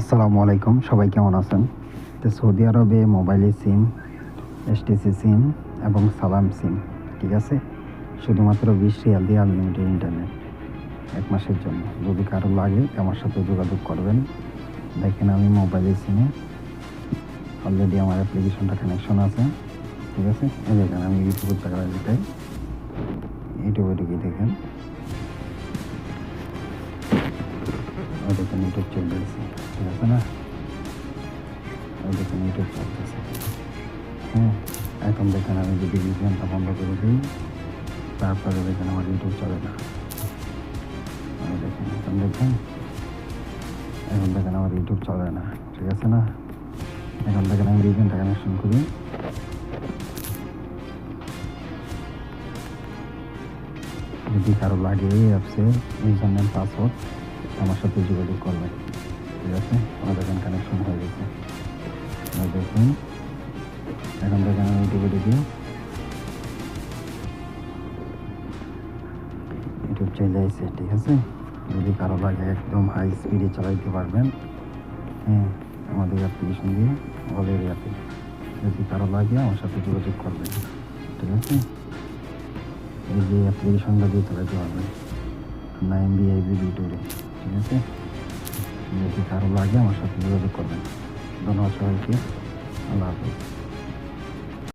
আসসালামু আলাইকুম, সবাই কেমন আছেন? তো সৌদি আরবে মোবাইলে সিম, এসটিসি সিম এবং সালাম সিম, ঠিক আছে? শুধুমাত্র বিশ রিয়াল দিয়ে আনলিমিটেড ইন্টারনেট এক মাসের জন্য। যদি কারও লাগে, আমার সাথে যোগাযোগ করবেন। দেখেন আমি মোবাইলে সিমে অলরেডি আমার অ্যাপ্লিকেশনটা কানেকশন আছে, ঠিক আছে? এই দেখেন আমি ইউটিউবের জায়গায় যেটাই ইউটিউবে ঢুকে দেখেন। দেখেন ইউটিউব চলে গেছে ইউটিউব হ্যাঁ এখন দেখেন আমি যদি ভিপিএনটা বন্ধ করে দিই, তারপরে দেখেন আমার ইউটিউব চলে না। ওই দেখেন, এখন দেখেন এখন দেখেন আমার ইউটিউব চলে না, ঠিক আছে না? এখন দেখেন আমি ভিপিএনটা কানেকশন করি। যদি কারও লাগে এই অ্যাপসে ইউজার নেম পাসওয়ার্ড আমার সাথে যোগাযোগ করবেন, ঠিক আছে? আমার ইউটিউবে ইউটিউব যদি কারও লাগে একদম হাই স্পিডে চালাইতে পারবেন হ্যাঁ আমাদের অ্যাপ্লিকেশন দিয়ে অল এরিয়াতে যদি কারও লাগে, আমার সাথে যোগাযোগ করবেন, ঠিক আছে? এই যে অ্যাপ্লিকেশনটা দিয়ে চালাতে পারবেন। নাইন বিআইবি ভিডিওরে ঠিক আছে? যদি কারও লাগে, আমার সাথে যোগাযোগ করবেন। ধন্যবাদ সবাইকে আল্লাহ হাফিজ